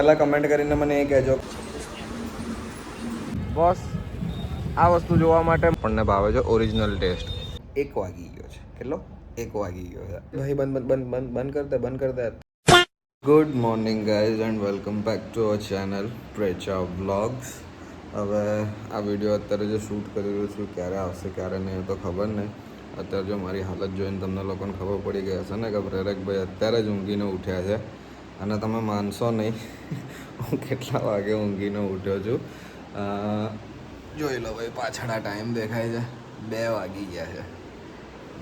પહેલાં કમેન્ટ કરીને મને એ કહેજો. બોસ આ વસ્તુ જોવા માટે આપણને ભાવે છે ઓરિજિનલ ટેસ્ટ એક વાગી ગયો છે. કેટલો? એક વાગી ગયો છે. ભાઈ બંધ બંધ બંધ બંધ કરતા બંધ કરતા good morning guys and welcome back to our channel Precha vlogs હવે આ વીડિયો અત્યારે જે શૂટ કરી રહ્યો છું ક્યારે આવશે ક્યારે નહીં તો ખબર નહીં. અત્યારે જો મારી હાલત જોઈને તમને લોકોને ખબર પડી ગઈ હશે ને કે પ્રેરકભાઈ અત્યારે જ ઊંઘીને ઉઠ્યા છે. અને તમે માનશો નહીં. હું કેટલા વાગે ઊંઘીને ઉઠ્યો છું. જોઈ લો ભાઈ, પાછળ આ ટાઈમ દેખાય છે. બે વાગી ગયા છે.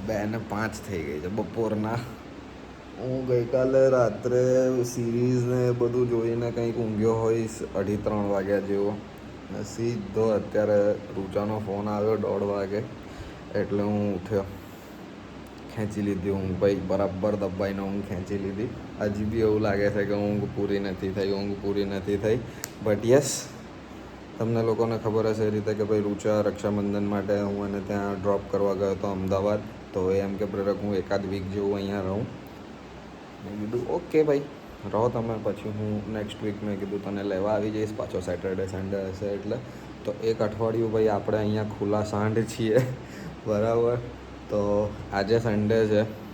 બે ને પાંચ થઈ ગઈ છે બપોરના. હું ગઈકાલે રાત્રે સિરીઝ ને બધું જોઈને કંઈક ઊંઘ્યો હોઈશ, અઢી ત્રણ વાગ્યા જેવો. સીધો અત્યારે રૂચાનો ફોન આવ્યો દોઢ વાગે. એટલે હું ઉઠ્યો. ખેંચી લીધી ઊંઘ ભાઈ, બરાબર દબાઈને ઊંઘ ખેંચી લીધી. હજી બી એવું લાગે છે કે ઊંઘ પૂરી નથી થઈ, ઊંઘ પૂરી નથી થઈ. બટ યસ તમને લોકોને ખબર હશે એ રીતે કે ભાઈ રૂચા રક્ષાબંધન માટે હું એને ત્યાં ડ્રોપ કરવા ગયો હતો અમદાવાદ. તો એમ કે, પ્રેરક, હું એકાદ વીક જેવું અહીંયા રહું. મેં કીધું, ઓકે ભાઈ, રહો તમે. પછી હું નેક્સ્ટ વીક મેં કીધું, તને લેવા આવી જઈશ, પાછો સેટરડે સન્ડે હશે એટલે. તો એક અઠવાડિયું ભાઈ આપણે અહીંયા ખુલ્લા સાંઢ છીએ. બરાબર. તો આજે સન્ડે છે.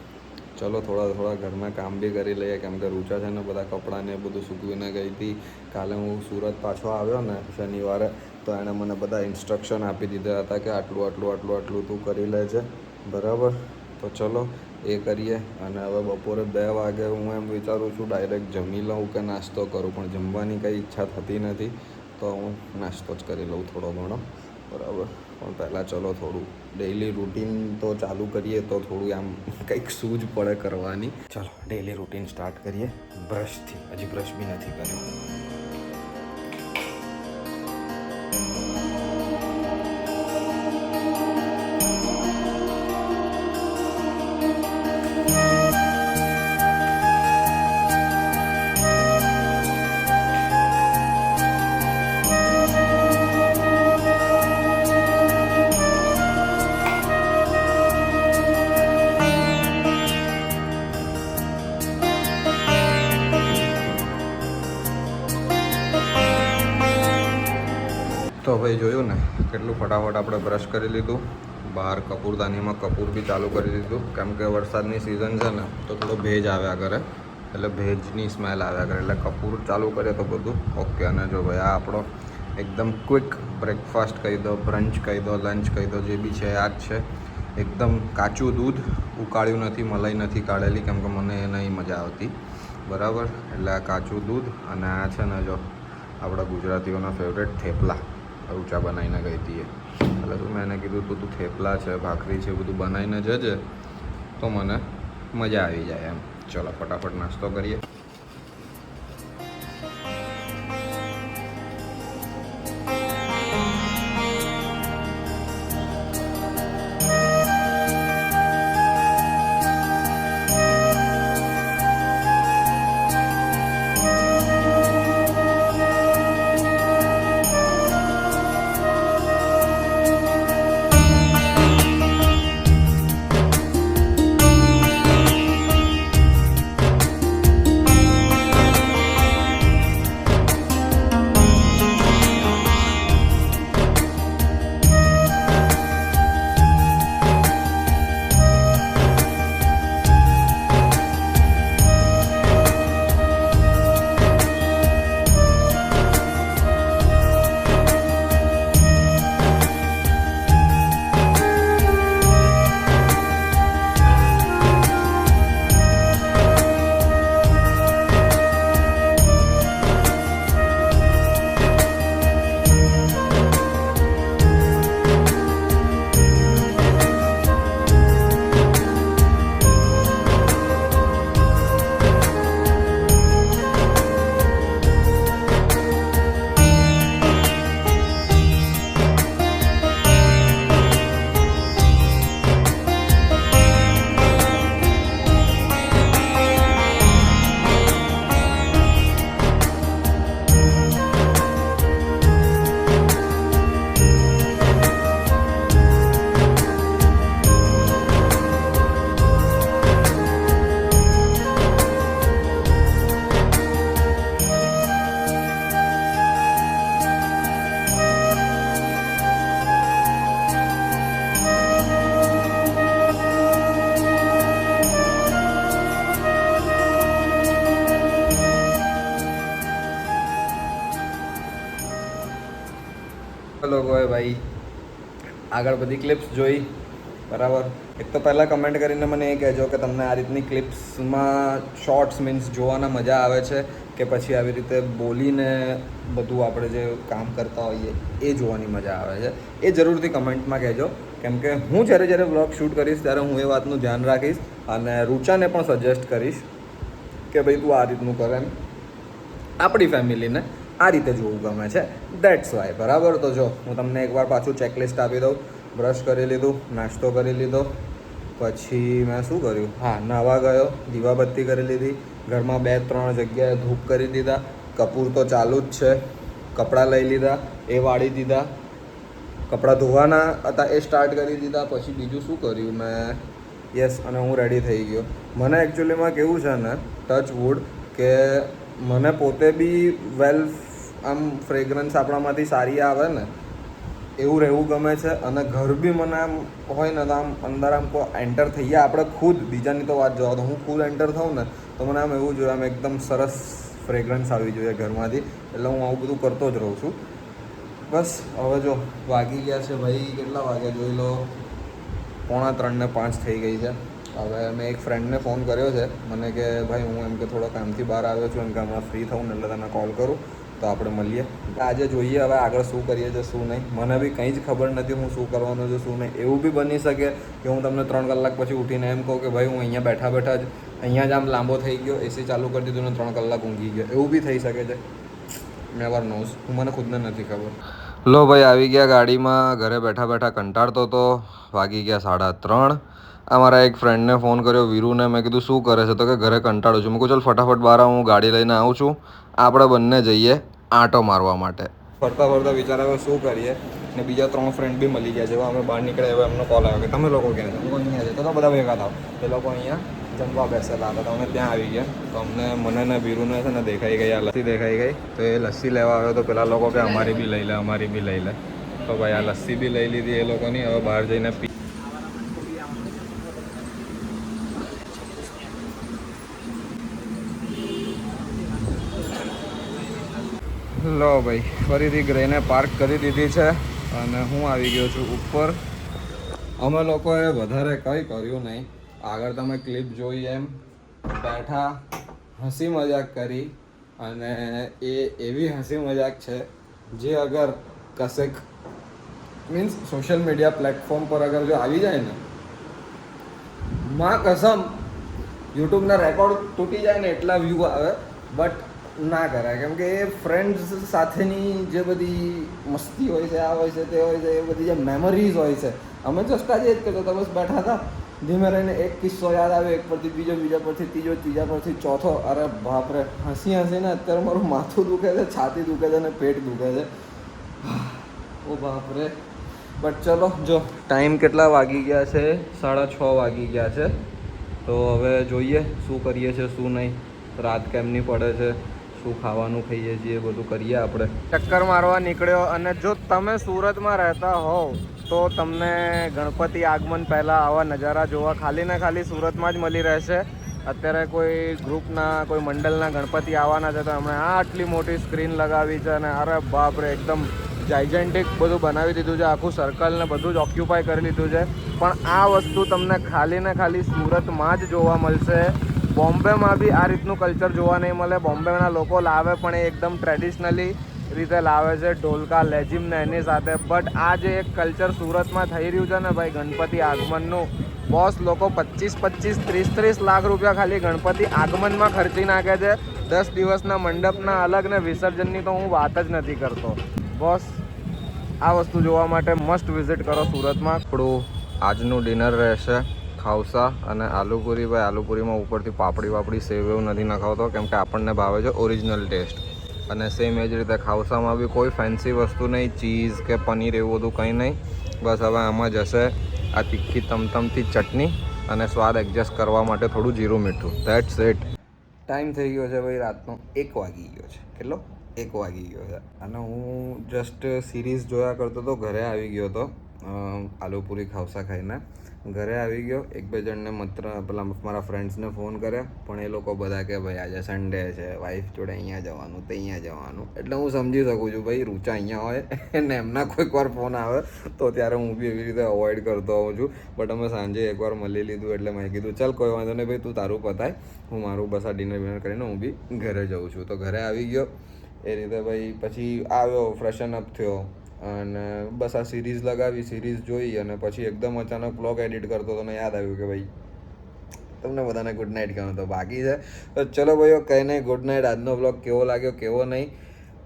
ચલો, થોડા થોડા ઘરમાં કામ બી કરી લઈએ. કેમ કે રૂચા છે ને, બધા કપડાં ને એ બધું સૂકવીને ગઈ હતી. કાલે હું સુરત પાછો આવ્યો ને શનિવારે, તો એણે મને બધા ઇન્સ્ટ્રક્શન આપી દીધા હતા કે આટલું આટલું આટલું આટલું તું કરી લેજે બરાબર? તો ચલો, એ કરીએ. અને હવે બપોરે બે વાગે હું એમ વિચારું છું ડાયરેક્ટ જમી લઉં કે નાસ્તો કરું. પણ જમવાની કંઈ ઈચ્છા થતી નથી, તો હું નાસ્તો જ કરી લઉં થોડો ઘણો. બરાબર? પણ પહેલાં ચલો થોડું. ડેઈલી રૂટીન તો ચાલુ કરીએ તો થોડું આમ કંઈક સૂઝ પડે કરવાની. ચલો ડેઈલી રૂટીન સ્ટાર્ટ કરીએ. બ્રશથી હજી બ્રશ બી નથી કર્યો. ને કેટલું ફટાફટ આપણે બ્રશ કરી લીધું. બહાર કપૂરદાનીમાં કપૂર બી ચાલુ કરી દીધું. કેમ કે વરસાદની સિઝન છે ને, તો થોડો ભેજ આવ્યા કરે. એટલે ભેજની સ્મેલ આવ્યા કરે. એટલે કપૂર ચાલુ કરીએ તો બધું ઓકે અને જો ભાઈ, આ આપણો એકદમ ક્વિક બ્રેકફાસ્ટ કહી દો બ્રંચ કહી દો લંચ કહી દો, જે બી છે, આ જ છે. એકદમ કાચું દૂધ ઉકાળ્યું નથી, મલાઈ નથી કાઢેલી, કેમ કે મને એ નહીં મજા આવતી. બરાબર? એટલે આ કાચું દૂધ અને આ છે ને જો, આપણા ગુજરાતીઓના ફેવરેટ થેપલા. ઊંચા બનાવીને ગઈ હતી એટલે તું મેં એને કીધું, તું તું થેપલા છે, ભાખરી છે, બધું બનાવીને જજે, તો મને મજા આવી જાય એમ. ચલો, ફટાફટ નાસ્તો કરીએ. આગળ બધી ક્લિપ્સ જોઈ. બરાબર. એક તો પહેલાં કમેન્ટ કરીને મને એ કહેજો કે તમને આ રીતની ક્લિપ્સમાં શોર્ટ્સ મીન્સ જોવાના મજા આવે છે કે પછી આવી રીતે બોલીને બધું આપણે જે કામ કરતા હોઈએ એ જોવાની મજા આવે છે. એ જરૂરથી કમેન્ટમાં કહેજો. કેમ કે હું જ્યારે જ્યારે વ્લોગ શૂટ કરીશ ત્યારે હું એ વાતનું ધ્યાન રાખીશ અને રૂચાને પણ સજેસ્ટ કરીશ કે ભાઈ તું આ રીતનું કર એમ. આપણી ફેમિલીને આ રીતે જોવું ગમે છે. દેટ્સ વાય બરાબર? તો જો, હું તમને એકવાર પાછું ચેકલિસ્ટ આપી દઉં. બ્રશ કરી લીધું, નાસ્તો કરી લીધો. પછી મેં શું કર્યું? હા, નાહવા ગયો, દીવાબત્તી કરી લીધી. ઘરમાં બે ત્રણ જગ્યાએ ધૂપ કરી દીધા. કપૂર તો ચાલુ જ છે. કપડાં લઈ લીધા, એ વાળી દીધા. કપડાં ધોવાના હતા, એ સ્ટાર્ટ કરી દીધા. પછી બીજું શું કર્યું મેં? યસ અને હું રેડી થઈ ગયો. મને એકચ્યુઅલીમાં કેવું છે ને ટચ વુડ કે મને પોતે બી વેલ આમ ફ્રેગ્રન્સ આપણામાંથી સારી આવે ને, એવું રહેવું ગમે છે. અને ઘર બી મને આમ હોય ને, તો આમ અંદર આમ કો એન્ટર થઈ ગયા આપણે ખુદ, બીજાની તો વાત જવા તો હું ખુદ એન્ટર થઉં ને, તો મને આમ એવું જોઈએ, આમ એકદમ સરસ ફ્રેગ્રન્સ આવી જોઈએ ઘરમાંથી. એટલે હું આવું બધું કરતો જ રહું છું. બસ, હવે જો, વાગી ગયા છે ભાઈ. કેટલા વાગે જોઈ લો? પોણા ત્રણ ને પાંચ થઈ ગઈ છે. હવે મેં એક ફ્રેન્ડને ફોન કર્યો છે. મને કે, ભાઈ, હું એમ કે થોડા કામથી બહાર આવ્યો છું, એમ કે હમણાં ફ્રી થઉં એટલે તને કોલ કરું. તો આપણે મળીએ. આજે જોઈએ હવે આગળ શું કરીએ છીએ શું નહીં. મને બી કંઈ જ ખબર નથી હું શું કરવાનું છે, શું નહીં. એવું બી બની શકે કે હું તમને ત્રણ કલાક પછી ઉઠીને એમ કહું કે, ભાઈ, હું અહીંયા બેઠા બેઠા જ, અહીંયા જ આમ લાંબો થઈ ગયો એસી ચાલુ કરી દીધું ને ત્રણ કલાક ઊંઘી ગયો. એવું બી થઈ શકે છે. નેવર નોઝ હું મને ખુદને નથી ખબર. લો ભાઈ, આવી ગયા ગાડીમાં, ઘરે બેઠા બેઠા કંટાળતો તો, વાગી ગયા સાડા ત્રણ. આ મારા એક ફ્રેન્ડને ફોન કર્યો, વીરુને મેં કીધું, શું કરે છે? તો કે, ઘરે કંટાળું છું. મેં કહું ચાલ, ફટાફટ બહાર હું ગાડી લઈને આવું છું. આપણે બંને જઈએ આંટો મારવા માટે. ફરતા ફરતા વિચાર આવ્યો શું કરીએ? ને બીજા ત્રણ ફ્રેન્ડ બી મળી ગયા જેવા અમે બહાર નીકળ્યા એવા એમનો કોલ આવ્યો કે, તમે લોકો ક્યાં છો? અહીંયા છે. તો બધા ભેગા થાવ એ લોકો અહીંયા જમવા બેસેલા હતા. તો અમે ત્યાં આવી ગયા. તો અમને, મને ને વીરુને છે ને દેખાઈ ગઈ, આ લસ્સી દેખાઈ ગઈ. તો એ લસ્સી લેવા આવ્યો તો પેલા લોકો કે, અમારી બી લઈ લે, અમારી બી લઈ લે. તો ભાઈ આ લસ્સી બી લઈ લીધી એ લોકોની. હવે બહાર જઈને પી લો ભાઈ, ફરીથી ગ્રેને પાર્ક કરી દીધી છે અને હું આવી ગયો છું ઉપર. અમે લોકોએ વધારે કંઈ કર્યું નહીં. આગળ તમે ક્લિપ જોઈ એમ. બેઠા, હસી મજાક કરી અને એ એવી હસી મજાક છે જે અગર કશેક મીન્સ સોશિયલ મીડિયા પ્લેટફોર્મ પર અગર જો આવી જાય ને, માં કસમ યુટ્યુબના રેકોર્ડ તૂટી જાય ને એટલા વ્યૂ આવે બટ ના કરાય. કેમ કે એ ફ્રેન્ડ્સ સાથેની જે બધી મસ્તી હોય છે, આ હોય છે, તે હોય છે, એ બધી જે મેમરીઝ હોય છે, અમે જસ્ટ આજે જ કરતા હતા, બસ બેઠા હતા. ધીમે રહીને એક કિસ્સો યાદ આવે, એક પરથી બીજો, બીજા પરથી ત્રીજો, ત્રીજા પરથી ચોથો. અરે બાપરે, હસી હસીને અત્યારે મારું માથું દુખે છે, છાતી દુખે છે અને પેટ દુખે છે. ઓ બાપરે. બટ ચલો, જો ટાઈમ કેટલા વાગી ગયા છે? સાડા છ વાગી ગયા છે. તો હવે જોઈએ શું કરીએ છીએ, શું નહીં. રાત કેમની પડે છે? શું ખાવાનું ખાઈએ છીએ, બધું કરીએ આપણે. ચક્કર મારવા નીકળ્યો અને જો તમે સુરતમાં રહેતા હોવ, તો તમને ગણપતિ આગમન પહેલાં આવા નજારા જોવા ખાલી ને ખાલી સુરતમાં જ મળી રહેશે. અત્યારે કોઈ ગ્રુપના, કોઈ મંડળના ગણપતિ આવવાના છે તો એમણે આ આટલી મોટી સ્ક્રીન લગાવી છે અને અરે બાપરે, એકદમ જાયજેન્ટિક બધું બનાવી દીધું છે, આખું સર્કલને બધું જ ઓક્યુપાય કરી લીધું છે. પણ આ વસ્તુ તમને ખાલી ને ખાલી સુરતમાં જ જોવા મળશે. બોમ્બેમાં બી આ રીતનું કલ્ચર જોવા નહીં મળે. બોમ્બેના લોકો લાવે પણ એ એકદમ ટ્રેડિશનલી રીતે લાવે છે. ઢોલકા, લેજીમ ને એની સાથે. બટ આ જે એક કલ્ચર સુરતમાં થઈ રહ્યું છે ને ભાઈ, ગણપતિ આગમનનું બોસ લોકો પચીસ પચીસ ત્રીસ ત્રીસ લાખ રૂપિયા ખાલી ગણપતિ આગમનમાં ખર્ચી નાખે છે. દસ દિવસના મંડપના અલગ ને વિસર્જનની તો હું વાત જ નથી કરતો. બોસ આ વસ્તુ જોવા માટે મસ્ટ વિઝિટ કરો સુરતમાં. થોડું આજનું ડિનર રહેશે. ખાવસા અને આલુપુરી, ભાઈ આલુપુરીમાં ઉપરથી પાપડી વાપડી સેવ એવું નથી નખાવતો, કેમ કે આપણને ભાવે છે ઓરિજિનલ ટેસ્ટ અને સેમ એ જ રીતે ખાવસામાં બી કોઈ ફેન્સી વસ્તુ નહીં ચીઝ કે પનીર એવું બધું કંઈ નહીં. બસ હવે આમાં જશે આ તીખી તમતમતી ચટણી અને સ્વાદ એડજસ્ટ કરવા માટે થોડું જીરું મીઠું. દેટ્સ ઇટ ટાઈમ થઈ ગયો છે ભાઈ રાતનો એક વાગી ગયો છે. કેટલો? એક વાગી ગયો છે. અને હું જસ્ટ સિરીઝ જોયા કરતો તો ઘરે આવી ગયો હતો આલુપુરી ખાવસા ખાઈને. ઘરે આવી ગયો. એક બે જણને માત્ર, પેલા મારા ફ્રેન્ડ્સને ફોન કર્યા. પણ એ લોકો બધા કે ભાઈ આજે સન્ડે છે વાઈફ જોડે અહીંયા જવાનું, તે અહીંયા જવાનું. એટલે હું સમજી શકું છું, ભાઈ, રૂચા અહીંયા હોય ને એમના કોઈક વાર ફોન આવે, તો ત્યારે હું બી એવી રીતે અવોઇડ કરતો હોઉં છું. બટ અમે સાંજે એકવાર મળી લીધું એટલે મેં કીધું, ચાલ, કોઈ વાંધો નહીં, ભાઈ, તું તારું પતાય. હું મારું બસ આ ડિનર વિનર કરીને હું બી ઘરે જઉં છું. તો ઘરે આવી ગયો. એ રીતે ભાઈ, પછી આવ્યો ફ્રેશન અપ થયો. અને બસ આ સિરીઝ લગાવી સિરીઝ જોઈ અને પછી એકદમ અચાનક બ્લોગ એડિટ કરતો ને યાદ આવ્યું કે ભાઈ, તમને બધાને ગુડ નાઇટ કહેવાનું તો બાકી છે. તો ચલો ભાઈઓ, કંઈ નહીં ગુડ નાઇટ આજનો વ્લોગ કેવો લાગ્યો, કેવો નહીં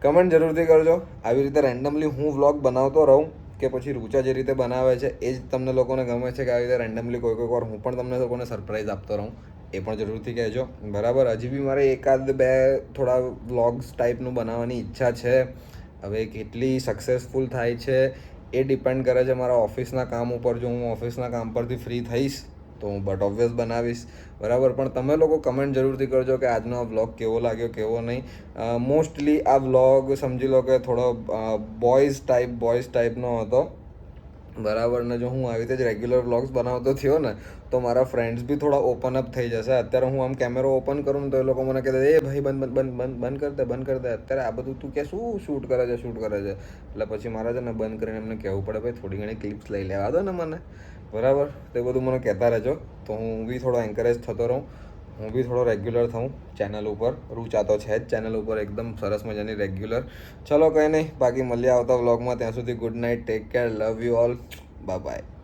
કમેન્ટ જરૂરથી કરજો. આવી રીતે રેન્ડમલી હું વ્લોગ બનાવતો રહું કે પછી રૂચા જે રીતે બનાવે છે, એ જ તમને લોકોને ગમે છે કે આવી રીતે રેન્ડમલી કોઈ કોઈક વાર હું પણ તમને લોકોને સરપ્રાઈઝ આપતો રહું, એ પણ જરૂરથી કહેજો. બરાબર? હજી બી મારે એકાદ બે થોડા વ્લોગ્સ ટાઈપનું બનાવવાની ઈચ્છા છે. હવે કેટલી સક્સેસફુલ થાય છે એ ડિપેન્ડ કરે છે મારા ઓફિસના કામ ઉપર. જો હું ઓફિસના કામ પરથી ફ્રી થઈશ, તો હું બટ ઓબ્વિયસ બનાવીશ. બરાબર? પણ તમે લોકો કમેન્ટ જરૂરથી કરજો કે આજનો આ વ્લોગ કેવો લાગ્યો, કેવો નહીં. મોસ્ટલી આ વ્લોગ સમજી લો કે થોડો બોયઝ ટાઈપ બોયઝ ટાઈપનો હતો. બરાબર ને જો હું આવી રીતે જ રેગ્યુલર વ્લોગ્સ બનાવતો થયો ને, તો મારા ફ્રેન્ડ્સ બી થોડા ઓપન અપ થઈ જશે. અત્યારે હું આમ કેમેરો ઓપન કરું ને તો એ લોકો મને કહે એ ભાઈ, બંધ બંધ બંધ બંધ કર દે, બંધ કર દે. અત્યારે આ બધું તું કે શું શૂટ કરે છે શૂટ કરે છે? એટલે પછી મારા છે ને બંધ કરીને એમને કહેવું પડે, ભાઈ, થોડી ઘણી ક્લિપ્સ લઈ લેવા દો ને મને. બરાબર? તે બધું મને કહેતા રહેજો. તો હું બી થોડો એન્કરેજ થતો રહું. હું બી થોડો રેગ્યુલર થઉં ચેનલ ઉપર. રૂચા તો છે જ ચેનલ ઉપર, એકદમ સરસ મજાની રેગ્યુલર ચલો કંઈ નહીં, બાકી મળ્યા આવતા વ્લોગમાં ત્યાં સુધી good night take care love you all bye bye